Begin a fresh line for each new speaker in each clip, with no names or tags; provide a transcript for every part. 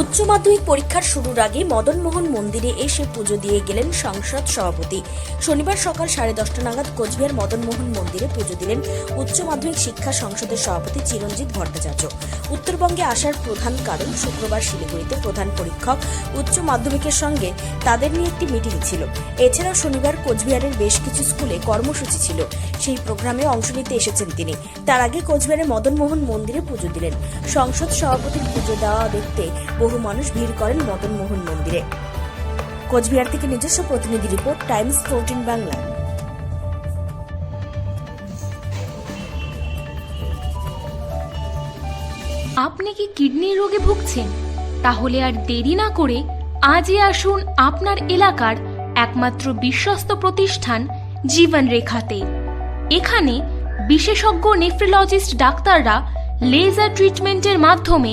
উচ্চ মাধ্যমিক পরীক্ষার শুরুর আগে মদনমোহন মন্দিরে এসে পুজো দিয়ে গেলেন সংসদ সভাপতি। শনিবার সকাল সাড়ে দশটা নাগাদ কোচবিহার মদনমোহন মন্দিরে পুজো দিলেন উচ্চ মাধ্যমিক শিক্ষা সংসদের সভাপতি চিরঞ্জিত ভট্টাচার্য। উত্তরবঙ্গে আসার প্রধান কারণ শুক্রবার শিলিগুড়িতে প্রধান পরীক্ষক উচ্চ মাধ্যমিকের সঙ্গে তাদের নিয়ে একটি মিটিং ছিল। এছাড়াও শনিবার কোচবিহারের বেশ কিছু স্কুলে কর্মসূচি ছিল। সেই প্রোগ্রামে অংশ নিতে এসেছেন তিনি। তার আগে কোচবিহারে মদনমোহন মন্দিরে পুজো দিলেন। সংসদ সভাপতির পুজো দেওয়া দেখতে বহু মানুষ ভিড় করেন মদনমোহন মন্দিরে। কোচবিহার থেকে নিজস্ব প্রতিনিধি রিপোর্ট, টাইমস ফোরটিন বাংলা।
আপনি কি কিডনির রোগে ভুগছেন? তাহলে আর দেরি না করে আজই আসুন আপনার এলাকার একমাত্র বিশ্বস্ত প্রতিষ্ঠান জীবন রেখাতে এখানে বিশেষজ্ঞ নেফ্রোলজিস্ট ডাক্তাররা লেজার ট্রিটমেন্টের মাধ্যমে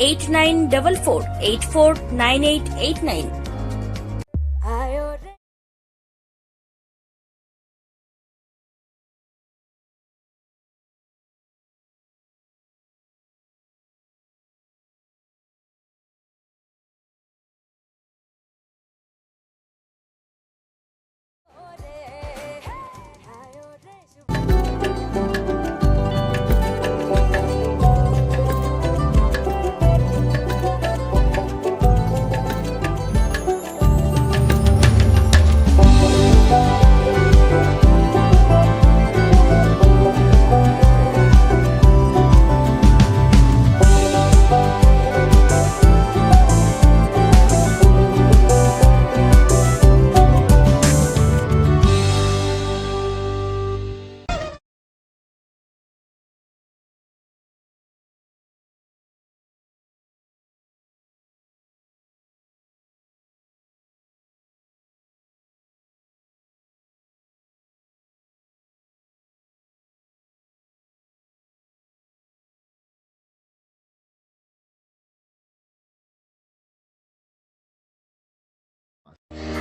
8944 849889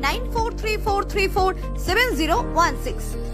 9434347016.